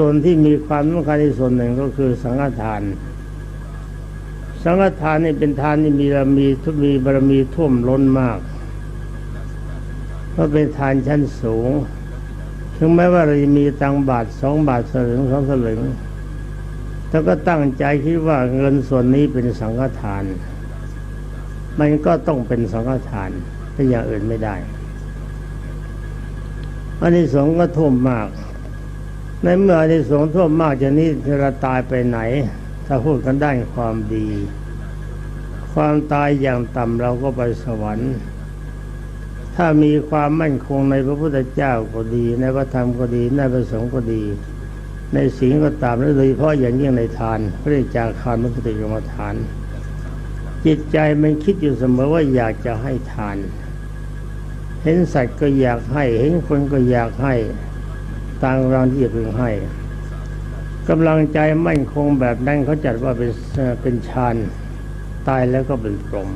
ส่วนที่มีความสำคัญที่ส่วนหนึ่งก็คือสังฆทาน สังฆทานนี่เป็นทานที่มีบารมีทุมีบารมีท่วมล้นมาก เพราะเป็นทานชั้นสูง ถึงแม้ว่าเราจะมีตังบาทสองบาทสลึงสองสลึงแต่ก็ตั้งใจคิดว่าเงินส่วนนี้เป็นสังฆทาน มันก็ต้องเป็นสังฆทานแต่อย่างอื่นไม่ได้ อันนี้สงก็ท่วมมาก ในเมื่ออนิสงส์ท่วมมากจะนี้เราตายไปไหน ถ้าพูดกันได้ความดี ความตายอย่างต่ำเราก็ไปสวรรค์ ถ้ามีความมั่นคงในพระพุทธเจ้าก็ดี ในพระธรรมก็ดีในพระสงฆ์ก็ดี ในศีลก็ตามและโดยเฉพาะอย่างยิ่งในทานพระเรียกจากคารมุปติกรรมฐาน จิตใจมันคิดอยู่เสมอว่าอยากจะให้ทาน เห็นสัตว์ก็อยากให้ เห็นคนก็อยากให้ ตางราที่จะพึงให้กำลังใจมั่นคงแบบนั้นเขาจัดว่าเป็นเอ่อเป็นฌานตายแล้วก็เป็นพรหม